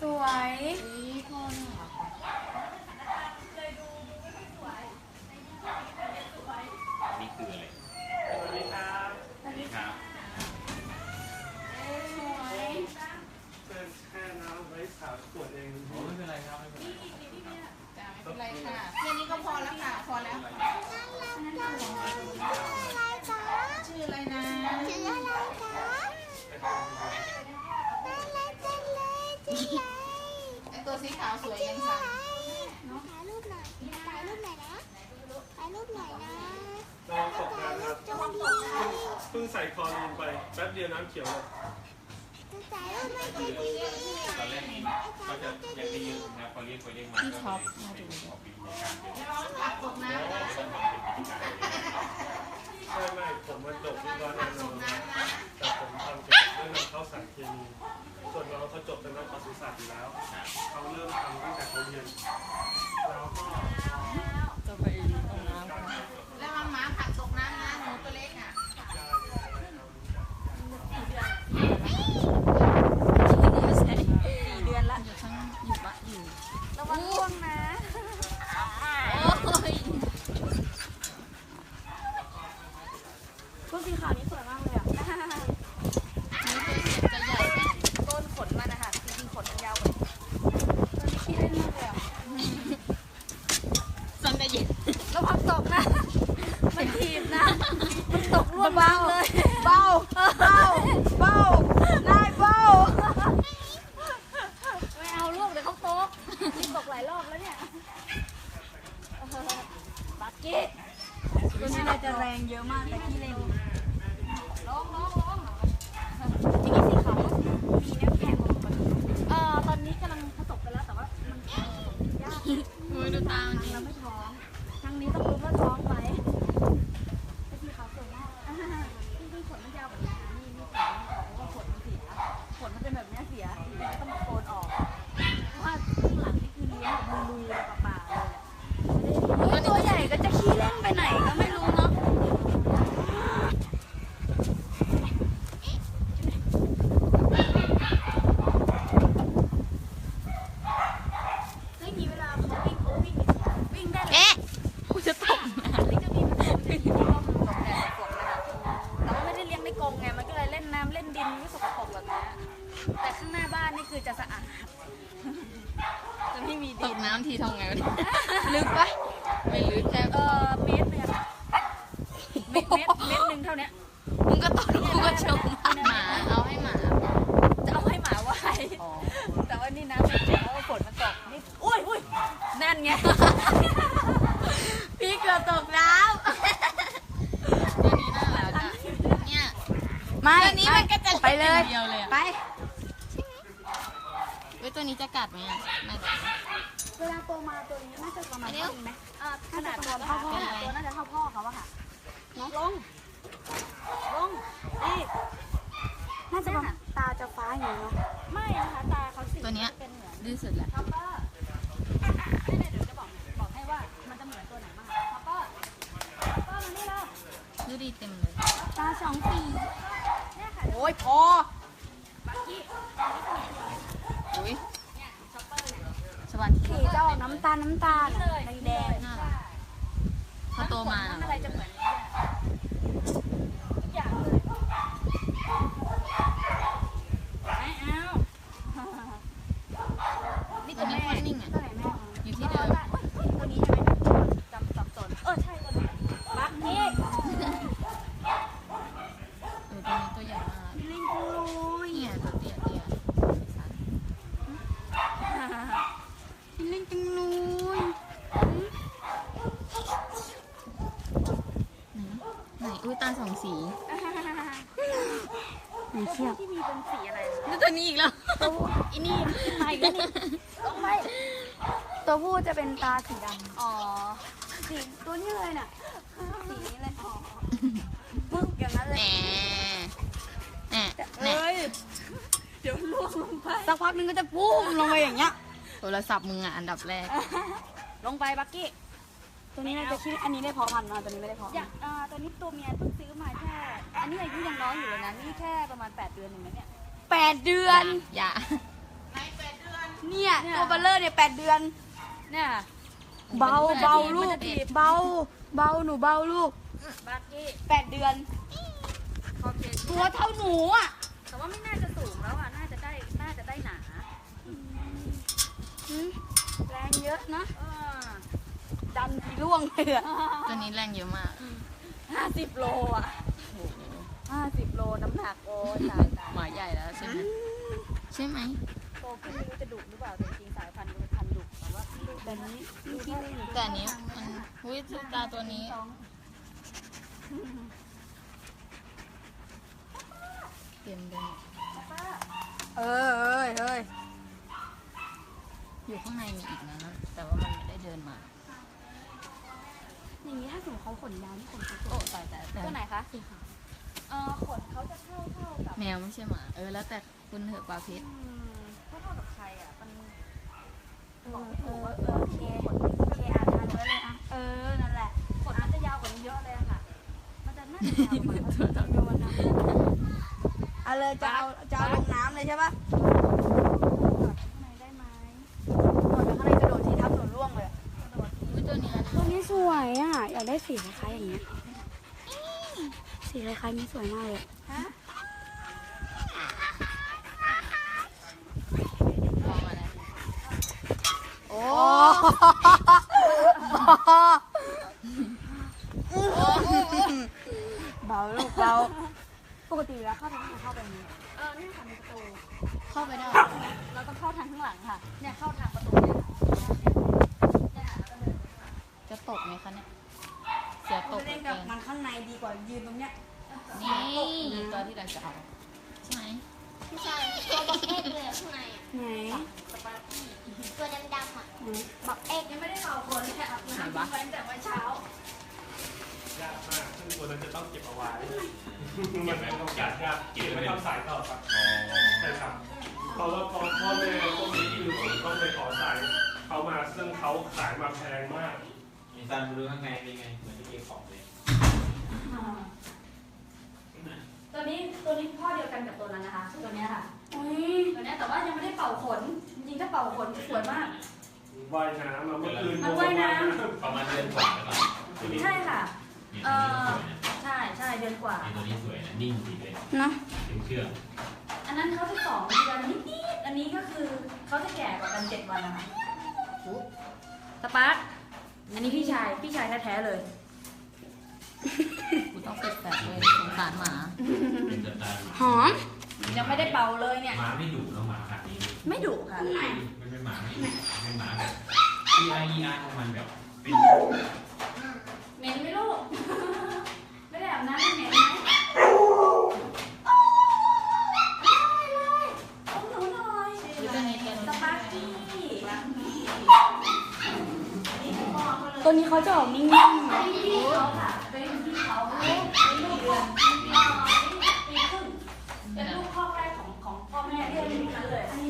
สวยนี่พ่อน่ารักว่ะนี่คืออะไรสวัสดีครับสวัสดีครับสวยเพื่อนแช่น้ำไว้สามขวดเองโอ้ไม่เป็นไรครับไม่เป็นไรจ้าไม่เป็นไรค่ะแค่นี้ก็พอแล้วค่ะ พอแล้วชื่ออะไรนะไอ ตัวสีขาวสวยยังคะถ่ายรูปหน่อยถ่ายรูปหน่อยนะถ่ายรูปหน่อยนะน้องตกงานครับจงดีเพิ่งใส่คอลีนไปแป๊บเดียวน้ำเขียวเลยถ่ายรูปไม่ดีดีตอนแรกนี้ก็จะยังได้ยินนะพอเรียกไปเรียกมาพี่ท็อปมาดูออกปีในการเรียน ใช่ไม่ผมมันจบที่ร้อนาโนตกน้ำนะแต่ผมทำเกี่ยวกับเรื่องนำเข้าสารเคมี ส่วนน้องเขาจบเป็นนักปศุสัตว์อยู่แล้ว เขาเริ่มทำตั้งแต่เขาเรียน แล้วก็ จะไปตรงน้ำกัน แล้วมาหมาผักตกน้ำนะหนูตัวเล็กอะ สี่เดือนละอยู่ข้างอยู่บะอยู่ระวังร่วงนะตัวสีขาวนี้สวยมากเลยอะต้นขนมันนะคะจริงๆขนมันยาวกว่าตัวนี้ขี้เล่นมากเลยอะ สังกะยิน ระวังตกนะ มันถีบนะ มันตกร่วงเบาเลย เบา เบา เบา ได้เบา ไม่เอาลูกเดี๋ยวเขาตกนี่ตกหลายรอบแล้วเนี่ยปักกี้ตัวนี้เราจะแรงเยอะมากแต่ขี้เล่นลองลองลองจริงๆสีขาวมีแนวแข็งของมันเอ่อตอนนี้กำลังผสมกันแล้วแต่ว่ามันยาก มือดูตามันดิ เราไม่ท้องทางนี้ต้องรู้ว่าท้องไหมไอ้ที่เขาสวยมากอ่าจริงๆขนมันยาวกว่านี้นะนี่นี่ขนมันออกเพราะว่าขนมันเสียขนมันเป็นแบบเนี้ยเสียจริงๆต้องมาโกนออก เพราะว่าข้างหลังนี่คือเลี้ย งแบบลุยๆเปล่าๆเลยอะตัวใหญ่ก็จะขี้เล่นไปไหนก็ไม่รู้เนาะ เฮ้ยมีเวลาเขาวิ่งเขาวิ่งวิ่งได้เลย เอ๊ะกูจะตก นี่จะมีมันวิ่งที่ว่ามันตกแดดตกฝนเลยนะแต่ว่าไม่ได้เลี้ยงในกรงไง มันก็เลยเล่นน้ำเล่นดินไม่สกปรกแบบนี้แต่ข้างหน้าบ้านนี่คือจะสะอาด จะไม่มี ต ดิ ก น น้ำทีทำไงวะเนี่ยลึกปะไม่ลึกแค่ เออเมตรหนึงอะ เมตรเมตรเมตรหนึ่งเท่าเนี้ยมึงก็ตกกูก็ชมหมาเอาให้หมาจะเอาให้หมาไว่ายอ๋อแต่ว่านี่น้ำมันเยอะแล้วฝนมันตกนี่อุ้ยอุ้ยนั่นไง พี่เกือบตกน้ตัวนี้น่ารักอะเนี่ยำไม่ตัวนี้มันก็จะไปเลย เดียวเลยอะไป เว้ยตัวนี้จะกัดไหมอะไม่กัดเวลาโตมาตัวนี้น่าจะประมาณเท่านี้ไหมอ่าขนาดตัวเท่าพ่อตัวน่าจะเท่าพ่อเขาอะค่ะ ลง ลงนี่น่าจะประมาณตาจะฟ้าอย่างนี้เนาะไม่นะคะตาเขาสีตัวเนี้ยเป็นเหมือนดื้อสุดละท็อปเปอร์นี่เดี๋ยวจะบอกบอกให้ว่ามันจะเหมือนตัวไหนบ้างท็อปเปอร์ท็อปเปอร์มานี่แล้วดูดีเต็มเลย ตาสองสีเนี่ยค่ะโอ้ยพอบักกี้อุ้ยเนี่ยท็อปเปอร์เนี่ยสวัสดีสีจะออกน้ำตาลน้ำตาลแดงๆน่ารักพอโตมาน้ำอะไรจะเหมือนเนี่ยทุกอย่างเลยไม่เอา นี่ตัวแม่ ตัวนี้โคตรนิ่งอะ ตัวไหนแม่ อยู่ที่เดิม ตัวนี้ใช่ไหมจำสับสน เออใช่ตัวนี้บักนี่ เออตัวนี้ตัวใหญ่มาก พี่ลิงกูย เนี่ยตัวเตี้ยเตี้ยสัน พี่ลิงจังเลย ไหนอุ้ยตาสองสี หนูเชียบที่มีเป็นสีอะไร แล้วตัวนี้อีกแล้ว ตัวผู้อีนี่มาอีกแล้วนี่ต้องไม่ตัวผู้จะเป็นตาสีดำอ๋อ สีตัวนี้เลยน่ะ สีนี้เลยอ๋อปึ๊กอย่างนั้น แห เล ม ย แหมแหม เอ้ย เดี๋ยวล่วงลงไป สั กพักนึงก็จะปุ้มลงไปอย่างเงี้ย โทรศัพท์มึงอะอันดับแรก ลงไปบักกี้ ตัวนี้น่าจะชื่ออันนี้ได้เพาะพันธุ์มาตัวนี้ไม่ได้เพาะอยากอ่าตัวนี้ตัวเมียเพิ่งซื้อมาแค่ อันนี้อายุยังน้อยอยู่เลยนะ นี่แค่ประมาณ 8 เดือนหนึ่งนะเนี่ยแปดเดือน อย่าในแปดเดือนเนี่ยตัวเบลเลอร์เนี่ยแปดเดือน เนี่ย เบาเบาลูกเบาเบาหนูเบาลูกแปดเดือน ตัวเท่าหนูอะ แต่ว่าไม่น่าจะสูงแล้วอะ น่าจะได้ น่าจะได้หนา หืมแรงเยอะนะ เออ ดันทีล่วงเลยอะตัวนี้แรงเยอะมาก ห้าสิบโลอะห้าสิบโลน้ำหนักโอ้ตายตายหมาใหญ่แล้วใช่ไหมใช่ไหมโตขึ้นไม่รู้จะดุหรือเปล่าแต่จริงๆสายพันธุ์มันเป็นพันธุ์ดุแต่ว่าแต่นี้ดูที่เล่นแต่อันนี้มันหุ้ยตาตัวนี้ เต็มเลยเออเอ้ยเอ้ยอยู่ข้างในมีอีกนะ แต่ว่ามันไม่ได้เดินมา อย่างนี้ถ้าสมมติเขาขนยาวนี่ขนเขาสโอ้วยตายแต่แต่ตัวไหนคะเออขนเขาจะเท่าเท่ากับแมวไม่ใช่หมาเออแล้วแต่คุณเถอะปลาเพชรอืมเท่าเท่ากับใครอะมันเออเออเออโอเคโอเคอ่านทันไว้เลยอะเออนั่นแหละขนมันจะยาวกว่านี้เยอะเลยอะค่ะมันจะน่าจะยาวกว่านี้ตัวต้องโยนนะเอาเลยจะเอาจะเอาลงน้ำเลยใช่ปะ ข้างในได้ไหม ก่อนเดี๋ยวข้างในกระโดดทีทับหนูร่วงเลย อุ้ยตัวนี้นะ ตั วนี้สวยอะ อยากได้สีคล้ายๆอย่างเงี้ย สีคล้ายๆนี้สวยมากเลยมองอะไรโอ้เบาลูกเบาปกติแล้วเข้าทางไหนเข้าไปนี้เออนี่ค่ะมีประตูเข้าไปได้ เราต้องเข้าทางข้างหลังค่ะ เนี่ยเข้าทางประตูเนี่ยเนี่ยค่ะแล้วก็เดิน จะต กไหมคะเนี่ย เสียตกเล่นเกิกับนมันข้างในดีกว่ายืนตรงเนี้ยนี่ตัวที่เราจะเอาใช่ไหมไม่ใช่ตัวบักเอกเลยอะข้างในอะไหนตัวดำๆอะไหนบักเอกยังไม่ได้เป่าคนเลยค่ะอาบน้ำทิ้งไว้ตั้งแต่เมื่อเช้ายากมากซึ่งตัวนั้นจะต้องเก็บเอาไว้มันเป็นโอกาสยากเก็บไว้ทำสายต่อครับอ๋อใช่ครับเพราะว่าพ่อพ่อแม่พวกนี้คือผมต้องไปขอสายเขามาซึ่งเขาขายมาแพงมาก มีซันดูข้างในเป็นไง เหมือนที่เก็บของเลยตัวนี้ตัวนี้พ่อเดียวกันกับตัวนั้นนะคะตัวเนี้ยค่ะ อุ้ยตัวเนี้ยแต่ว่ายังไม่ได้เป่าขน จริงๆถ้าเป่าขนจะสวยมาก ว่ายน้ำมาเมื่อคืนมันว่ายน้ประมาณเดือนกว่าแล้วก่อนตัวนี้ใช่ค่ะนี่เอตัวอนี้สวยนะใช่ใช่เดือนกว่านี่ตัวนี้สวยนะนิ่งดีเลยนะถึงเชื่องอันนั้นเขาจะสองเดือนนิดๆอันนี้ก็คือเขาจะแก่กว่ากันเจ็ดวันนะคะสปาร์ค อันนี้พี่ชาย พี่ชายแท้ๆเลย กูต้องปิดแบบเลยสงสารหมา เป็นสไตล์หอม ยังไม่ได้เป่าเลยเนี่ย หมาไม่ดุแล้วหมาขาดนี้ไม่ดุค่ะ มันเป็นหมาไม่ดุเป็นหมาแบบที่ไอ้ยี่อาร์ของมันแบบเป็น เ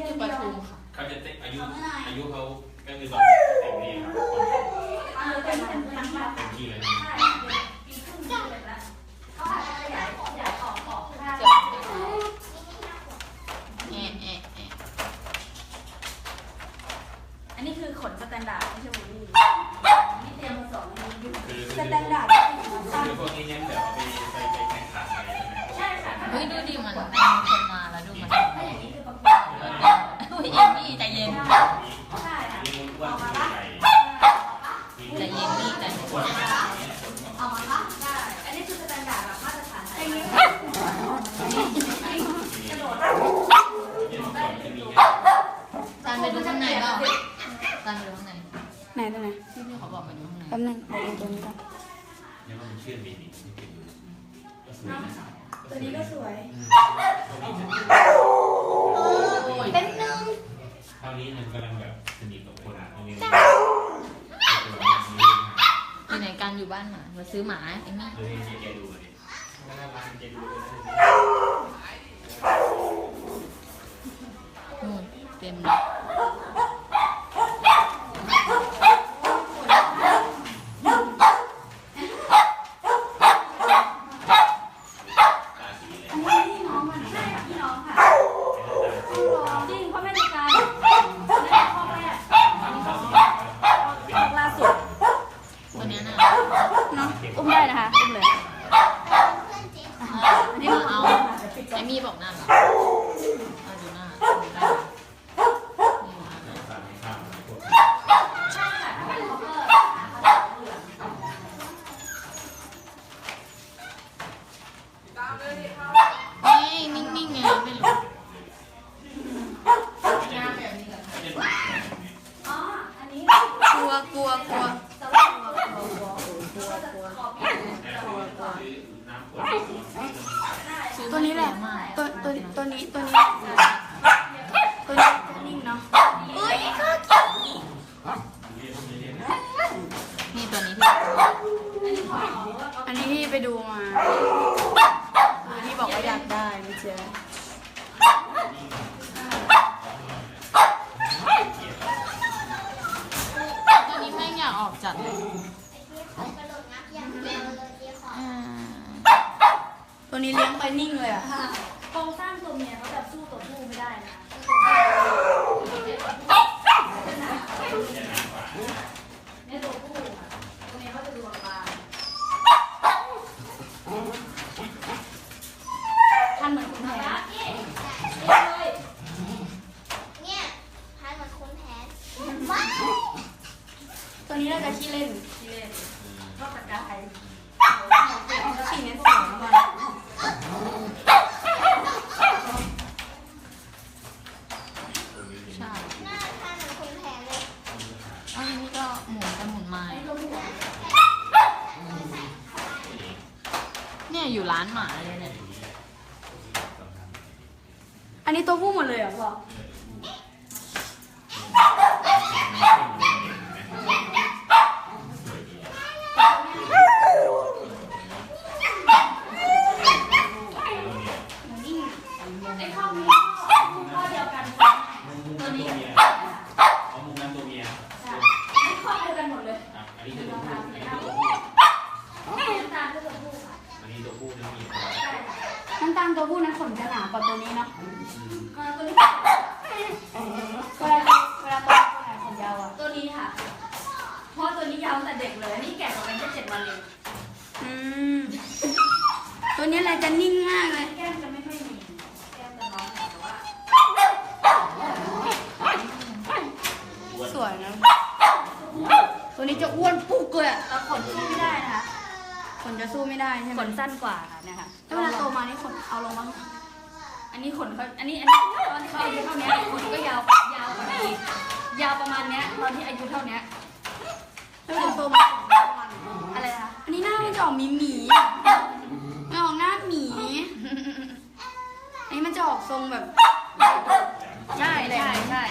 รียนปเดียวทุมค่ะเขาจะเต็มอายุอายุเขาก็คือตอนเต็มที่ครับอ่าเป็นเป็นครั้งละเต็มที่เลยใช่ปีครึ่งเดือนละเขาอาจจะขยายขยายออกออกได้แอะแอะแอะอันนี้คือขนสแตนดาร์ดไม่ใช่บูลลี่นี่เตรียมมาสองอันนี้อยู่ คือ สแตนดาร์ดคือพวกนี้เน้นแบบเอาไปไปไปแข่งขันอะไรใช่ไหมใช่ค่ะเฮ้ยดูดิมันมีคนมาแล้วดูมันถ้าอย่างนี้คือประกวดอุ้ยเอ็มมี่ใจเย็นใช่ค่ะนี่มันอ้วนคือใหญ่ใจเย็นนี่ใจเย็นเอามาปะได้อันนี้คือสแตนดาร์ดแบบมาตรฐานไทยกระโดดเนี่ยก่อนจะมีตานไปดูข้างในเปล่าตานไปดูข้างใน ไหนตัวไหนที่พี่เขาบอกมาดูข้างในแป๊บนึงขอดูตัวนี้ก่อนเนี่ยมันเชื่อมดีดีก็สวยนะตัวนี้ก็สวยเป็นหนึ่งเท่านี้มันกำลังแบบสนิทกับคนตรงนี้อยู่ไหนกันอยู่บ้านหมามาซื้อหมาเอ็มมี่เลยแกดูเลยน่ารักแกดูเลยนู่นเต็มเลยีเลี้ยงไปนิ่งเลยอะ โครงสร้างตัวเมียเขาแบบสู้ตัวผู้ไม่ได้นะ นจะหนากว่าตัวนี้เนาะตัวนี้เวลาเวลาตัวไหนขนยาวอะตัวนี้ค่ะพ่อตัวนี้ยาวแต่เด็กเลยนี่แก่กว่ามันแค่เจ็ดวันเองอืมตัวนี้อะไรจะนิ่งมากเลยแก้มจะไม่ค่อยมีสวยนะตัวนี้จะอ้วนปุ๊กเลยอะแต่ขนสู้ไม่ได้นะคะขนจะสู้ไม่ได้ใช่ไหมขนสั้นกว่าค่ะเนี่ยค่ะแล้วเวลาโตมานี่ขนเอาลงบ้าง นนี้ขนเขาอันนี้อันนี้ตอนเขาอายุเท่านี้ขนก็ยาวยาวกว่านี้ยาวประมาณเนี้ยตอนที่อายุเท่านี้ยแล้วเดี๋ยวโตมาอะไรนะคะอันนี้หน้ามันจะออกหมีหมีมันออกหน้าหมีอันนี้มันจะออกทรงแบบใช่ใช่ใช่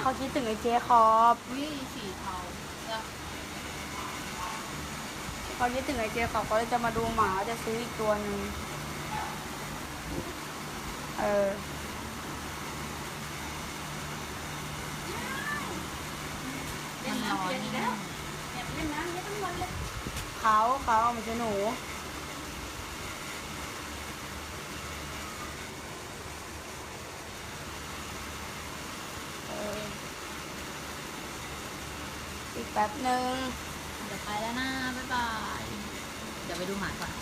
เขาคิดถึงไอ้เจคอบวิ่งสีเทาแล้วเขาคิดถึงไอ้เจคอบเขาเลยจะมาดูหมาจะซื้ออีกตัวหนึ่งเออเล่นน้เย็นเจ้ขาเขาเอามาจหนู อีกแป๊บนึ่งเดี๋ยวไปแล้วนะ บ๊ายบาย เดี๋ยวไปดูหมาก่อน